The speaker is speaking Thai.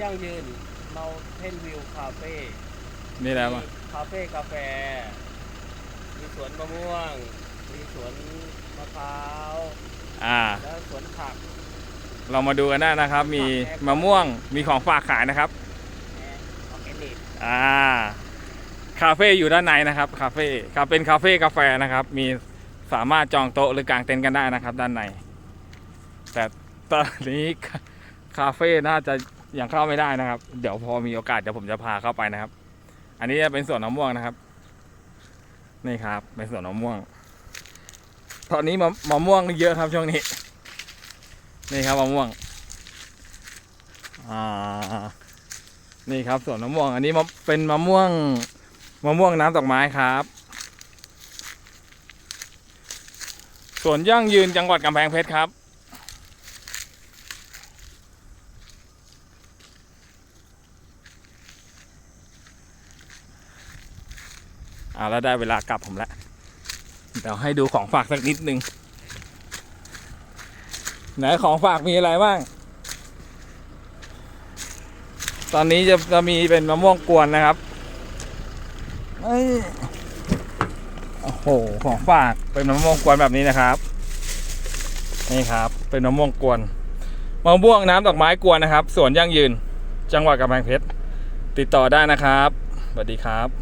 ยั่งยืนเมาเทนวิวคาเฟ่มีอะไรบ้างคาเฟ่กาแฟ มีสวนมะม่วง มีสวนมะพร้าว อ่า แล้วสวนผัก เรามาดูกันได้นะครับ มีมะม่วงมีของฝากขายนะครับแอร์ออร์แกนิกอ่าคาเฟ่อยู่ด้านในนะครับคาเฟ่ครับเป็นคาเฟ่กาแฟนะครับ มีสามารถจองโต๊ะหรือกางเต็นท์กันได้นะครับ ด้านใน แต่ตอนนี้คาเฟ่น่าจะ ยังเข้าไม่ได้นะครับ เดี๋ยวพอมีโอกาสเดี๋ยวผมจะพาเข้าไปนะครับ อันนี้จะเป็นสวนมะม่วงนะครับ นี่ครับเป็นสวนมะม่วง ตอนนี้มะมะม่วงเยอะครับช่วงนี้ นี่ครับมะม่วง อ่า นี่ครับสวนมะม่วง อันนี้มะเป็นมะม่วงมะม่วงน้ำดอกไม้ครับสวนยั่งยืนจังหวัดกำแพงเพชรครับ อ่าแล้วได้เวลากลับผมแล้วเดี๋ยวให้ดูของฝากสักนิดนึงไหนของฝากมีอะไรบ้าง ตอนนี้จะจะมีเป็นมะม่วงกวนนะครับเอ้โอ้โห ของฝากเป็นมะม่วงกวนแบบนี้นะครับ นี่ครับ เป็นมะม่วงกวน มะม่วงน้ำดอกไม้กวนนะครับ สวนยั่งยืน จังหวัดกำแพงเพชร ติดต่อได้นะครับ สวัสดีครับ